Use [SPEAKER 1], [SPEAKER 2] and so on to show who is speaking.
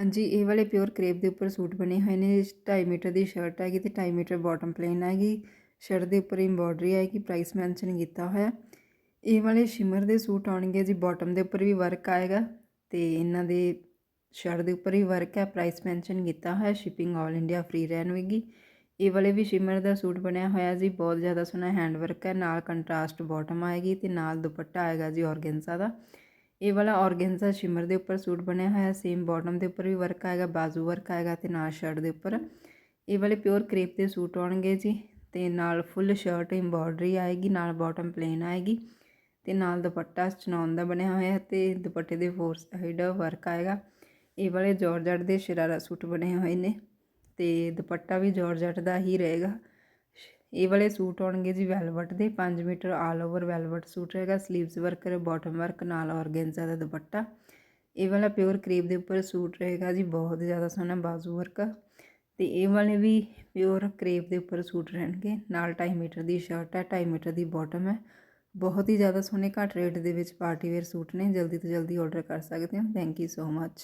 [SPEAKER 1] ਹਾਂਜੀ, ਇਹ ਵਾਲੇ ਪਿਓਰ ਕਰੇਪ ਦੇ ਉੱਪਰ ਸੂਟ ਬਣੇ ਹੋਏ ਨੇ। 2.5 ਮੀਟਰ ਦੀ ਸ਼ਰਟ ਹੈਗੀ ਤੇ 2.5 ਮੀਟਰ ਬਾਟਮ ਪਲੇਨ ਹੈਗੀ। ਸ਼ਰਟ ਦੇ ਉੱਪਰ ਐਮਬੋਡਰੀ ਆਏਗੀ ਪ੍ਰਾਈਸ ਮੈਂਸ਼ਨ ਕੀਤਾ ਹੋਇਆ। ਇਹ ਵਾਲੇ ਸ਼ਿਮਰ ਦੇ ਸੂਟ ਆਉਣਗੇ ਜੀ ਬਾਟਮ ਦੇ ਉੱਪਰ ਵੀ ਵਰਕ ਆਏਗਾ ਤੇ ਇਹਨਾਂ ਦੇ ਸ਼ਰਟ ਦੇ ਉੱਪਰ ਵੀ ਵਰਕ ਹੈ। ਪ੍ਰਾਈਸ ਮੈਂਸ਼ਨ ਕੀਤਾ ਹੋਇਆ ਸ਼ਿਪਿੰਗ ਆਲ ਇੰਡੀਆ ਫ੍ਰੀ ਰਹਿਣਵੇਗੀ ਇਹ ਵਾਲੇ ਵੀ ਸ਼ਿਮਰ ਦਾ ਸੂਟ ਬਣਿਆ ਹੋਇਆ ਜੀ, ਬਹੁਤ ਜ਼ਿਆਦਾ ਸੋਹਣਾ ਹੈਂਡ ਵਰਕ ਹੈ। ਨਾਲ ਕੰਟਰਾਸਟ ਬਾਟਮ ਆਏਗੀ ਤੇ ਨਾਲ ਦੁਪੱਟਾ ਆਏਗਾ ਜੀ ਔਰਗੈਂਜ਼ਾ ਦਾ। ਇਹ ਵਾਲਾ ਔਰਗੈਂਜ਼ਾ ਸ਼ਿਮਰ ਦੇ ਉੱਪਰ ਸੂਟ ਬਣਿਆ ਹੋਇਆ ਸੇਮ ਬਾਟਮ ਦੇ ਉੱਪਰ ਵੀ ਵਰਕ ਆਏਗਾ, ਬਾਜ਼ੂ ਵਰਕ ਆਏਗਾ ਤੇ ਨਾਲ ਸ਼ਰਟ ਦੇ ਉੱਪਰ। ਇਹ ਵਾਲੇ ਪਿਓਰ ਕਰੇਪ ਦੇ ਸੂਟ ਆਉਣਗੇ ਜੀ ਤੇ ਨਾਲ ਫੁੱਲ ਸ਼ਰਟ ਐਮਬੋਡਰੀ ਆਏਗੀ, ਨਾਲ ਬਾਟਮ ਪਲੇਨ ਆਏਗੀ ਤੇ ਨਾਲ ਦੁਪੱਟਾ ਚਨੌਨ ਦਾ ਬਣਿਆ ਹੋਇਆ ਹੈ ਤੇ ਦੁਪੱਟੇ ਦੇ ਫੋਰ ਸਾਈਡ ਵਰਕ ਆਏਗਾ। ਇਹ ਵਾਲੇ ਜਾਰਜਟ ਦੇ ਸ਼ਰਾਰਾ ਸੂਟ ਬਣੇ ਹੋਏ ਨੇ ਤੇ ਦੁਪੱਟਾ ਵੀ ਜਾਰਜਟ ਦਾ ਹੀ ਰਹੇਗਾ। ਇਹ ਵਾਲੇ ਸੂਟ ਆਉਣਗੇ ਜੀ ਵੈਲਵਟ ਦੇ 5 metre all over velvet suit ਰਹੇਗਾ ਸਲੀਵਸ ਵਰਕ ਬਾਟਮ ਵਰਕ ਨਾਲ ਔਰਗੈਂਜ਼ਾ ਦਾ ਦੁਪੱਟਾ। ਇਹ ਵਾਲਾ ਪਿਓਰ ਕਰੀਬ ਦੇ ਉੱਪਰ ਸੂਟ ਰਹੇਗਾ ਜੀ, ਬਹੁਤ ਜ਼ਿਆਦਾ ਸੋਹਣਾ ਬਾਜ਼ੂ ਵਰਕ ਤੇ ਇਹ ਵਾਲੇ ਵੀ ਪਿਓਰ ਕਰੇਪ ਦੇ ਉੱਪਰ ਸੂਟ ਰਹਿਣਗੇ, ਨਾਲ 2.5 ਮੀਟਰ ਦੀ ਸ਼ਰਟ ਹੈ 2.5 ਮੀਟਰ ਦੀ ਬਾਟਮ ਹੈ। ਬਹੁਤ ਹੀ ਜ਼ਿਆਦਾ ਸੋਹਣੇ ਘੱਟ ਰੇਟ ਦੇ ਵਿੱਚ ਪਾਰਟੀ ਵੇਅਰ ਸੂਟ ਨੇ, ਜਲਦੀ ਤੋਂ ਜਲਦੀ ਆਰਡਰ ਕਰ ਸਕਦੇ ਹੋ। Thank you so much